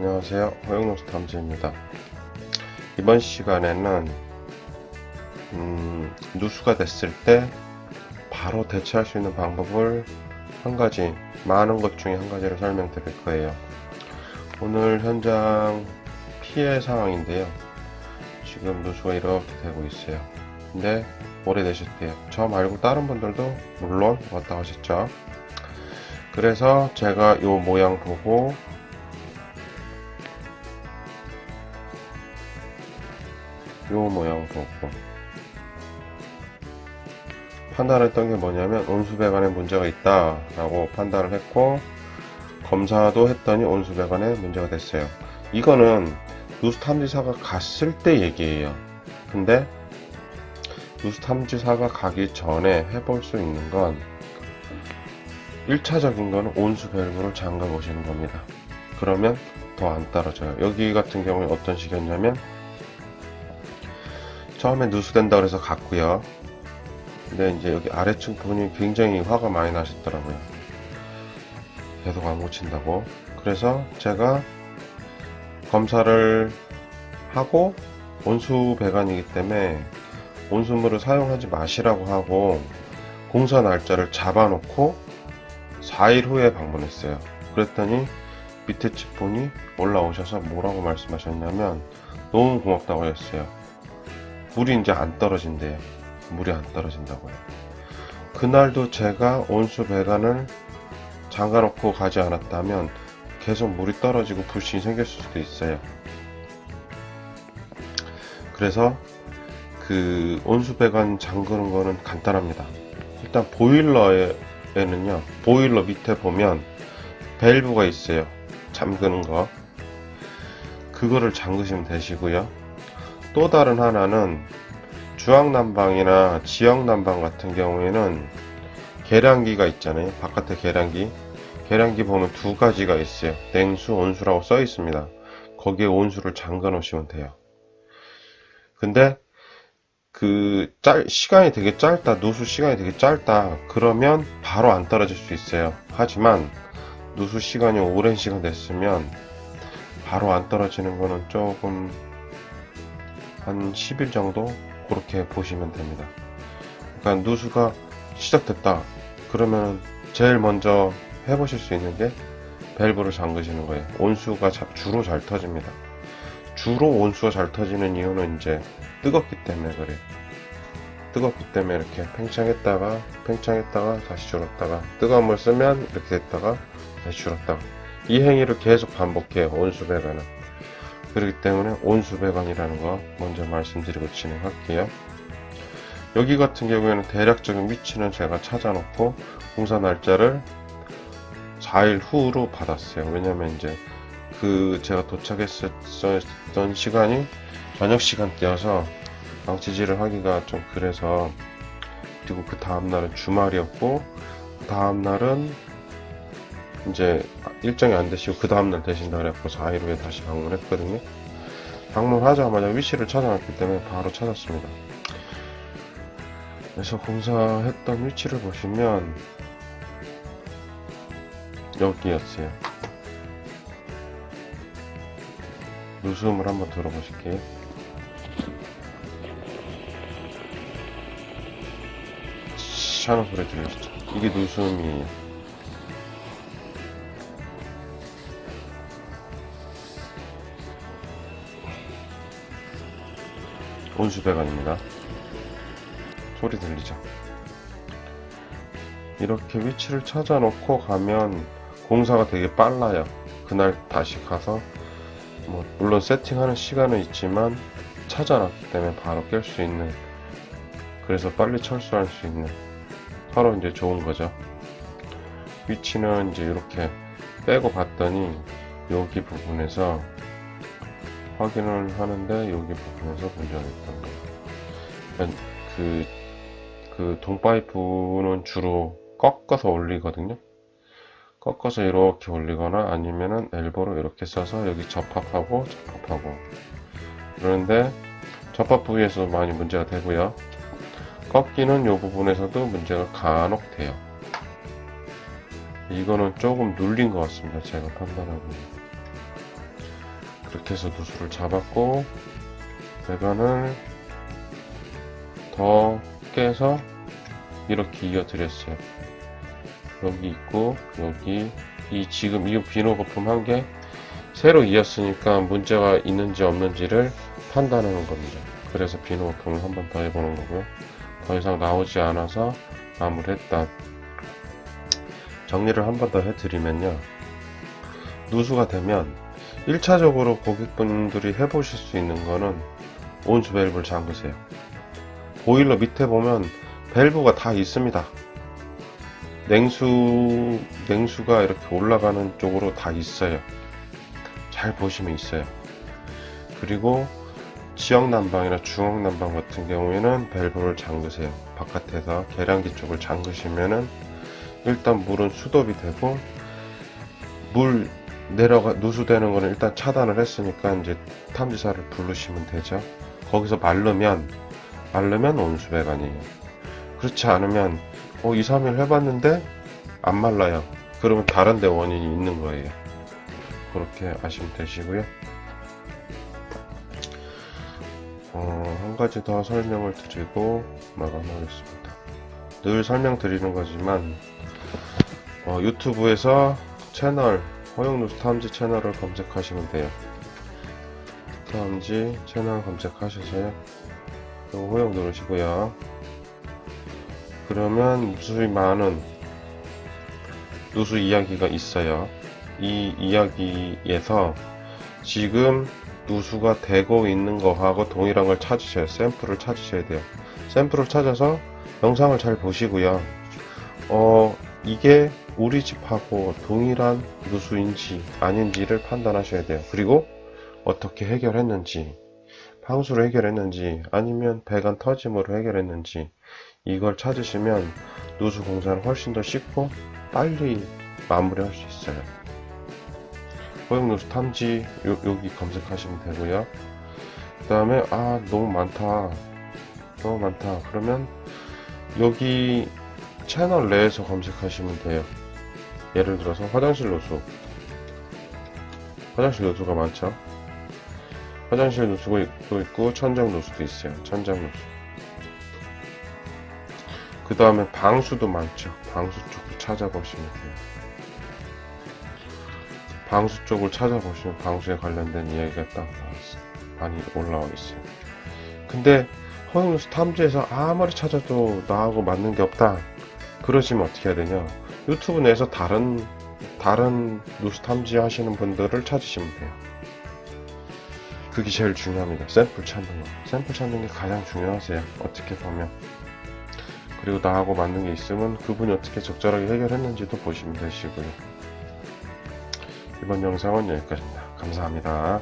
안녕하세요. 허영노스 탐지입니다. 이번 시간에는 음, 누수가 됐을 때 바로 대처할 수 있는 방법을 한 가지, 많은 것 중에 한 가지를 설명드릴 거예요. 오늘 현장 피해 상황인데요. 지금 누수가 이렇게 되고 있어요. 근데 오래되셨대요. 저 말고 다른 분들도 물론 왔다 가셨죠. 그래서 제가 이 모양 보고 요 모양 보고. 판단했던 게 뭐냐면 온수배관에 문제가 있다 라고 판단을 했고 검사도 했더니 온수배관에 문제가 됐어요. 이거는 누수 탐지사가 갔을 때 얘기예요. 근데 누수 탐지사가 가기 전에 해볼 수 있는 건 1차적인 거는 온수 밸브를 잠가 보시는 겁니다. 그러면 더 안 떨어져요. 여기 같은 경우에 어떤 식이었냐면 처음에 누수된다 그래서 갔고요. 근데 이제 여기 아래층 부분이 굉장히 화가 많이 나셨더라고요. 계속 안 고친다고. 그래서 제가 검사를 하고 온수 배관이기 때문에 온수물을 사용하지 마시라고 하고 공사 날짜를 잡아놓고 4일 후에 방문했어요. 그랬더니 밑에 직분이 올라오셔서 뭐라고 말씀하셨냐면 너무 고맙다고 했어요. 물이 이제 안 떨어진대요. 물이 안 떨어진다고요. 그날도 제가 온수 배관을 잠가 놓고 가지 않았다면 계속 물이 떨어지고 불신이 생겼을 수도 있어요. 그래서 그 온수 배관 잠그는 거는 간단합니다. 일단 보일러에는요, 보일러 밑에 보면 밸브가 있어요. 잠그는 거. 그거를 잠그시면 되시고요. 또 다른 하나는 주황난방이나 지역난방 같은 경우에는 계량기가 있잖아요. 바깥에 계량기. 계량기 보면 두 가지가 있어요. 냉수, 온수라고 써 있습니다. 거기에 온수를 잠가 놓으시면 돼요. 근데 그 짤, 시간이 되게 짧다, 누수 시간이 되게 짧다, 그러면 바로 안 떨어질 수 있어요. 하지만 누수 시간이 오랜 시간 됐으면 바로 안 떨어지는 거는 조금 한 10일 정도 그렇게 보시면 됩니다. 그러니까 누수가 시작됐다. 그러면 제일 먼저 해보실 수 있는 게 밸브를 잠그시는 거예요. 온수가 자- 주로 잘 터집니다. 주로 온수가 잘 터지는 이유는 이제 뜨겁기 때문에 그래요. 뜨겁기 때문에 이렇게 팽창했다가 팽창했다가 다시 줄었다가 뜨거운 물 쓰면 이렇게 됐다가 다시 줄었다가 이 행위를 계속 반복해요. 온수 배관은. 그렇기 때문에 온수 배관이라는 거 먼저 말씀드리고 진행할게요. 여기 같은 경우에는 대략적인 위치는 제가 찾아놓고 공사 날짜를 4일 후로 받았어요. 왜냐면 이제 그 제가 도착했었던 시간이 저녁 시간대여서 방치질을 하기가 좀 그래서 그리고 그 다음날은 주말이었고 그 다음날은 이제 일정이 안 되시고 그 다음날 되신다 그래갖고 4일 후에 다시 방문했거든요. 방문하자마자 위치를 찾아놨기 때문에 바로 찾았습니다. 그래서 공사했던 위치를 보시면 여기였어요. 누수음을 한번 들어보실게요. 샤는 소리 들리시죠? 이게 누수음이에요. 온수배관입니다. 소리 들리죠? 이렇게 위치를 찾아 놓고 가면 공사가 되게 빨라요. 그날 다시 가서 뭐 물론 세팅하는 시간은 있지만 찾아놨기 때문에 바로 깰 수 있는 그래서 빨리 철수할 수 있는 서로 이제 좋은 거죠. 위치는 이제 이렇게 빼고 봤더니 여기 부분에서 확인을 하는데 여기 부분에서 문제가 있던. 그러니까 그, 그 동파이프는 주로 꺾어서 올리거든요. 꺾어서 이렇게 올리거나 아니면은 엘보로 이렇게 써서 여기 접합하고 접합하고 그런데 접합 부위에서 많이 문제가 되고요. 꺾이는 이 부분에서도 문제가 간혹 돼요. 이거는 조금 눌린 것 같습니다. 제가 판단하고. 해서 누수를 잡았고 배관을 더 깨서 이렇게 이어드렸어요. 여기 있고 여기 이 지금 이 비노 거품 한 개 새로 이었으니까 문제가 있는지 없는지를 판단하는 겁니다. 그래서 비노 거품을 한 번 더 해보는 거고요. 더 이상 나오지 않아서 마무리했다. 정리를 한 번 더 해드리면요. 누수가 되면 1차적으로 고객분들이 해보실 수 있는 거는 온수 밸브를 잠그세요. 보일러 밑에 보면 밸브가 다 있습니다. 냉수, 냉수가 이렇게 올라가는 쪽으로 다 있어요. 잘 보시면 있어요. 그리고 지역 난방이나 중앙 난방 같은 경우에는 밸브를 잠그세요. 바깥에서 계량기 쪽을 잠그시면은 일단 물은 수도비 되고 물 내려가 누수되는 거는 일단 차단을 했으니까 이제 탐지사를 부르시면 되죠. 거기서 마르면 마르면 온수배관이에요. 그렇지 않으면 어, 2, 3일 해봤는데 안 말라요. 그러면 다른 데 원인이 있는 거예요. 그렇게 아시면 되시고요. 어, 한 가지 더 설명을 드리고 마감하겠습니다. 늘 설명드리는 거지만 어, 유튜브에서 채널 허용누수 탐지 채널을 검색하시면 돼요. 탐지 채널 검색하셔서요. 그리고 허용 누르시고요. 그러면 누수이 많은 누수 이야기가 있어요. 이 이야기에서 지금 누수가 되고 있는 거하고 동일한 걸 찾으셔야 샘플을 찾으셔야 돼요. 샘플을 찾아서 영상을 잘 보시고요. 어, 이게 우리 집하고 동일한 누수인지 아닌지를 판단하셔야 돼요. 그리고 어떻게 해결했는지, 방수로 해결했는지, 아니면 배관 터짐으로 해결했는지, 이걸 찾으시면 누수 공사는 훨씬 더 쉽고 빨리 마무리할 수 있어요. 허용 누수 탐지 요, 여기 검색하시면 되고요. 그 다음에 아 너무 많다, 너무 많다. 그러면 여기 채널 내에서 검색하시면 돼요. 예를 들어서 화장실 누수. 화장실 누수가 많죠. 화장실 누수가 있고, 있고 천장 누수도 있어요. 천장 누수. 그 다음에 방수도 많죠. 방수 쪽을 찾아보시면 돼요. 방수 쪽을 찾아보시면 방수에 관련된 이야기가 딱 나왔어요. 많이 올라와 있어요. 근데 허용누수 탐지에서 아무리 찾아도 나하고 맞는 게 없다. 그러시면 어떻게 해야 되냐? 유튜브 내에서 다른 다른 누수 탐지 하시는 분들을 찾으시면 돼요. 그게 제일 중요합니다. 샘플 찾는 거. 샘플 찾는 게 가장 중요하세요. 어떻게 보면. 그리고 나하고 맞는 게 있으면 그분이 어떻게 적절하게 해결했는지도 보시면 되시고요. 이번 영상은 여기까지입니다. 감사합니다.